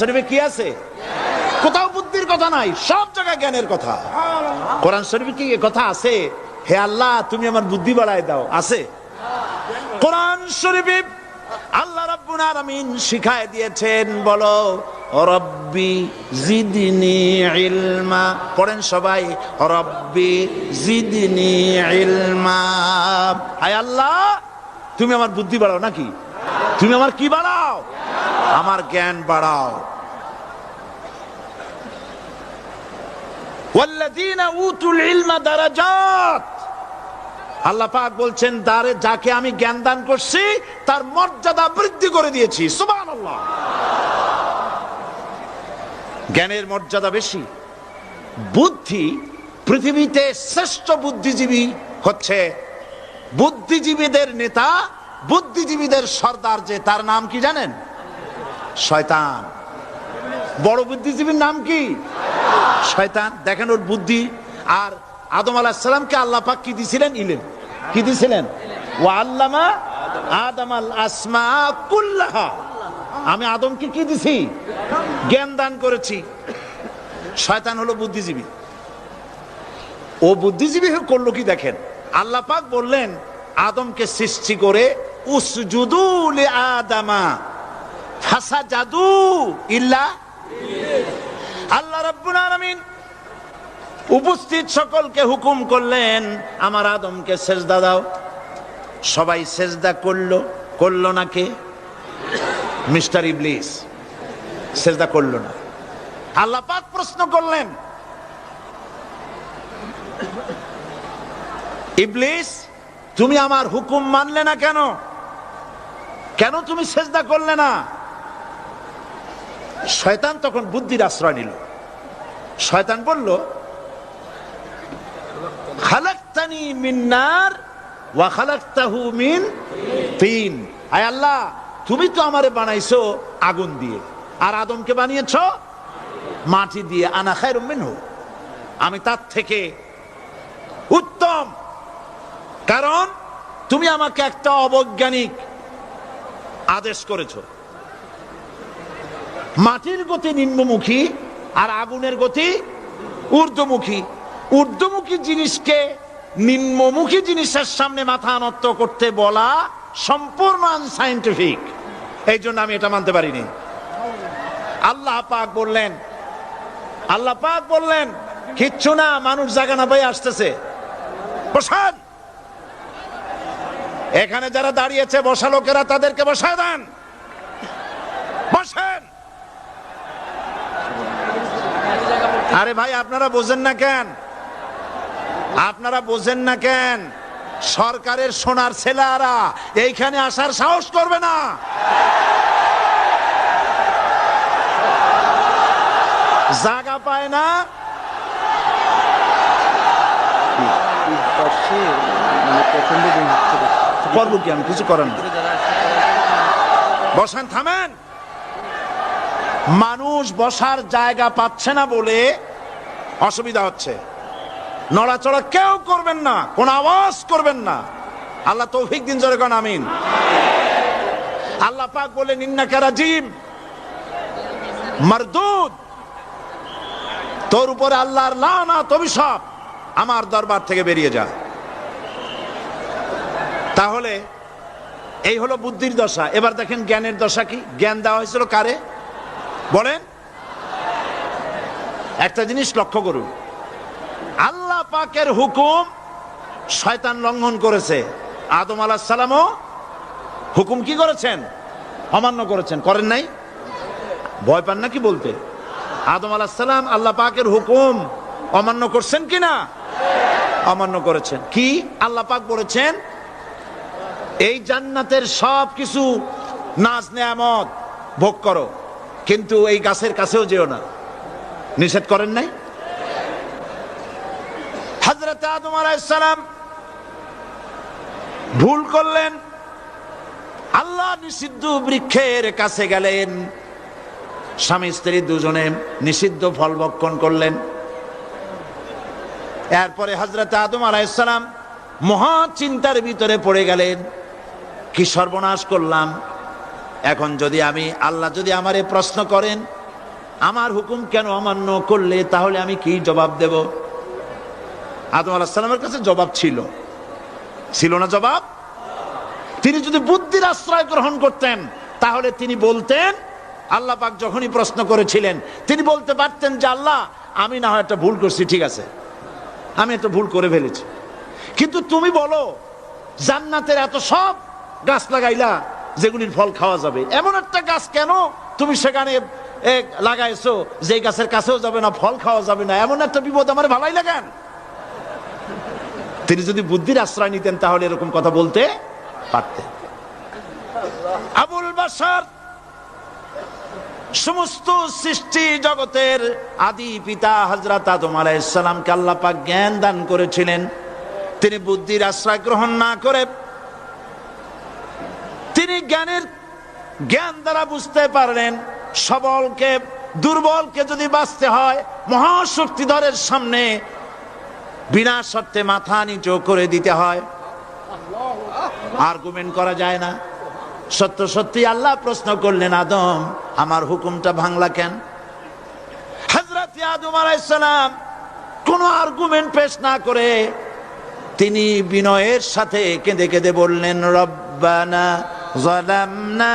শরীফে কি আছে? কোথাও বুদ্ধির কথা নাই, সব জায়গায় জ্ঞানের কথা। কোরআন শরীফে কি কথা আছে? হে আল্লাহ, তুমি আমার বুদ্ধি বাড়ায় দাও, আছে? কোরআন শরীফে আল্লাহ রাব্বুল আলামিন শিখায় দিয়েছেন, বলো রব্বি জিদনি ইলমা। পড়েন সবাই রব্বি জিদনি ইলমা। হায় আল্লাহ, তুমি আমার বুদ্ধি বাড়াও নাকি? তুমি আমার কি বাড়াও? আমার জ্ঞান বাড়াও। আল্লাহ পাক বলছেন তারে যাকে আমি জ্ঞান দান করছি তার মর্যাদা বৃদ্ধি করে দিয়েছি। জ্ঞানের মর্যাদা বেশি। বুদ্ধি পৃথিবীতে শ্রেষ্ঠ বুদ্ধিজীবী হচ্ছে বুদ্ধিজীবীদের নেতা বুদ্ধিজীবীদের সর্দার যে তার নাম কি জানেন? শয়তান। বড় বুদ্ধিজীবীর নাম কি? শয়তান। দেখেন ওর বুদ্ধি। আর আদম আলাহ সালামকে আল্লাহ পাক কি দিছিলেন? ইলেম কি দিছিলেন? ও আল্লামা আদম আল আসমা কুল্লাহা। আমি আদমকে কি দিছি? জ্ঞান দান করেছি। শয়তান হলো বুদ্ধিজীবী। ও বুদ্ধিজীবী হয়ে করল কি দেখেন? আল্লাহ পাক বললেন, আদমকে সৃষ্টি করে, উসজুদু লি আদামা। ফাসা জাদু ইল্লা আল্লাহ রাব্বুল আলামিন উপস্থিত সকলকে হুকুম করলেন, আমার আদমকে সেজদা দাও। সবাই সেজদা করল করল না কে? মিস্টার ইবলিস। সেজদা করল না। আল্লাহ পাক প্রশ্ন করলেন, ইবলিস, তুমি আমার হুকুম মানলে না কেন? কেন তুমি সেজদা করলে না? শয়তান তখন বুদ্ধির আশ্রয় নিল। শয়তান বলল, খালাক্তানি মিন্নার ওয়া খালাক্তাহু মিন তিন। আয় আল্লাহ, তুমি তো আমারে বানাইছো আগুন দিয়ে। আর আদমকে বানিয়েছো মাটি দিয়ে। আনা খায়রুম মিনহু। আমি তার থেকে উত্তম। কারণ তুমি আমাকে একটা অবৈজ্ঞানিক আদেশ করেছ। মাটির গতি নিম্নমুখী আর আগুনের গতি ঊর্ধ্বমুখী। ঊর্ধ্বমুখী জিনিসকে নিম্নমুখী জিনিসের সামনে মাথা নত করতে বলা সম্পূর্ণ আনসাইন্টিফিক এই জন্য আমি এটা মানতে পারিনি। আল্লাহ পাক বললেন, আল্লাহ পাক বললেন, কিচ্ছু না, মানুষ জায়গা না পাই আসতেছে। বসান। এখানে যারা দাঁড়িয়েছে, বসা লোকেরা তাদেরকে বসায় দেন। বসেন। আরে ভাই, আপনারা বোঝেন না কেন? আপনারা বোঝেন না কেন? সরকারের সোনার ছেলেরা এইখানে আসার সাহস করবে না। জায়গা পায় না। করব কি আমি? কিছু করেন থামেন। মানুষ বসার জায়গা পাচ্ছে না বলে অসুবিধা হচ্ছে। নড়াচড়া কেউ করবেন না, কোন আওয়াজ করবেন না। আল্লাহ তৌফিক দিন, জোরে কোন, আমিন। আল্লাহ পাক বলে নিন্না কারাজিম মারদুদ। তোর উপরে আল্লাহর লানা অভিশাপ। আমার দরবার থেকে বেরিয়ে যা। তাহলে এই হলো বুদ্ধির দশা। এবার দেখেন জ্ঞানের দশা কি? জ্ঞান দেওয়া হয়েছিল কারে? বলেন একটা জিনিস লক্ষ্য করুন। আল্লাহ পাকের হুকুম শয়তান লঙ্ঘন করেছে। আদম আলাহ সালামও হুকুম কি করেছেন? অমান্য করেছেন। করেন নাই? ভয় পান না কি বলতে? আদম আলাহ সালাম আল্লাহ পাকের হুকুম অমান্য করছেন কি না? অমান্য করেছেন। কি আল্লাহ পাক বলেছেন? এই জান্নাতের সব কিছু নাচ নেয়ামত ভোগ করো, কিন্তু এই গাছের কাছেও যেও না। নিষেধ করেন নাই? হজরত ভুল করলেন। আল্লাহ নিষিদ্ধ বৃক্ষের কাছে গেলেন। স্বামী স্ত্রী দুজনে নিষিদ্ধ ফল ভক্ষণ করলেন। এরপরে হজরত আদম আলাইসালাম মহা চিন্তার ভিতরে পড়ে গেলেন। কি সর্বনাশ করলাম। এখন যদি আমি, আল্লাহ যদি আমারে প্রশ্ন করেন আমার হুকুম কেন অমান্য করলে তাহলে আমি কি জবাব দেব? আদম আলাহিসাল্লামের কাছে জবাব ছিল। ছিল না জবাব? তিনি যদি বুদ্ধির আশ্রয় গ্রহণ করতেন, তাহলে তিনি বলতেন, আল্লাহ পাক যখনই প্রশ্ন করেছিলেন, তিনি বলতে পারতেন যে, আল্লাহ, আমি না হয় একটা ভুল করছি, ঠিক আছে। আমি একটা ভুল করে ফেলেছি। কিন্তু তুমি বলো, জান্নাতের এত সব গাছ লাগাইলা, যেগুলির ফল খাওয়া যাবে। এমন একটা গাছ কেন তুমি সেখানে লাগাইছো যে গাছের কাছেও যাবে না, ফল খাওয়া যাবে না, এমন একটা বিপদ আমার ভালাই লাগান। তিনি যদি বুদ্ধির আশ্রয় নিতেন, তাহলে এরকম কথা বলতে পারতেন। আবুল বাসার সমস্ত সৃষ্টি জগতের আদি পিতা হজরত আদম আলাইসালামকে আল্লাহ পাক জ্ঞান দান করেছিলেন। তিনি বুদ্ধির আশ্রয় গ্রহণ না করে তিনি জ্ঞানের জ্ঞান দ্বারা বুঝতে পারলেন সবলকে, দুর্বলকে যদি বাঁচতে হয়, মহাশক্তিধরের সামনে বিনা শর্তে মাথা নিচু করে দিতে হয়। আর্গুমেন্ট করা যায় না। সত্য সত্যি আল্লাহ প্রশ্ন করলেন, আদম, আমার হুকুমটা ভাঙলা কেন? হজরত আদম আলাইসালাম কোনো আর্গুমেন্ট পেশ না করে তিনি বিনয়ের সাথে কেঁদে কেঁদে বললেন, রব্বানা জলামনা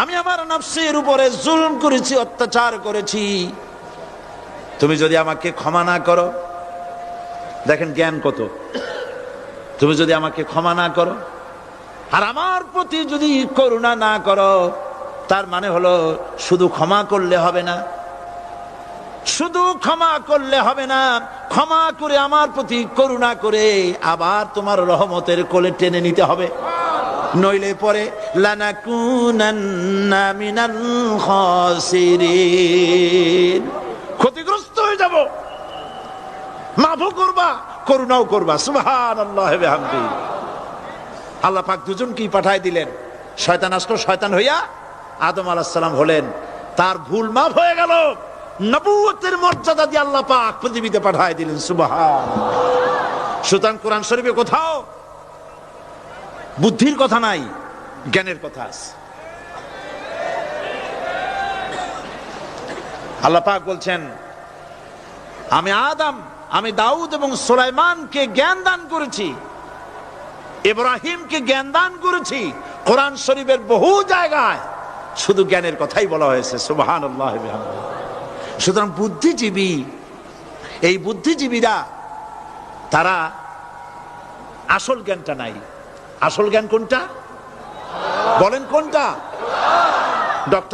আমি আমার নফসের উপরে জুলুম করেছি, অত্যাচার করেছি। তুমি যদি আমাকে ক্ষমা না করো, দেখেন জ্ঞান কত। তুমি যদি আমাকে ক্ষমা না করো, আর আমার প্রতি যদি করুণা না করো, তার মানে হলো শুধু ক্ষমা করলে হবে না। শুধু ক্ষমা করলে হবে না, ক্ষমা করে আমার প্রতি করুণা করে আবার তোমার রহমতের কোলে টেনে নিতে হবে। নইলে পরে ক্ষতিগ্রস্ত হয়ে যাব। মাফও করবা, করুণাও করবা। সুবহানাল্লাহ বিহামদি। আল্লাহ পাক দুজনকেই পাঠায় দিলেন। শয়তান আসলো শয়তান হইয়া আদম আলাহিসাল্লাম হলেন। তার ভুল মাফ হয়ে গেল। নবুয়তের মর্যাদা দিয়ে আল্লাহ পাক পৃথিবীতে পাঠায় দিলেন। সুবহান। সুতরাং কোরআন শরীফে কোথাও বুদ্ধির কথা নাই, জ্ঞানের কথা আছে। আল্লাহ পাক বলছেন, আমি আদম, আমি দাউদ এবং সুলাইমানকে জ্ঞান দান করেছি, ইব্রাহিমকে জ্ঞান দান করেছি, কোরআন শরীফের বহু জায়গায়। শুধু জ্ঞানের কথাই বলা হয়েছে সুবাহান সুতরাং বুদ্ধিজীবী, এই বুদ্ধিজীবীরা, তারা আসল জ্ঞানটা নাই। আসল জ্ঞান কোনটা? বলেন কোনটা? ডক্টর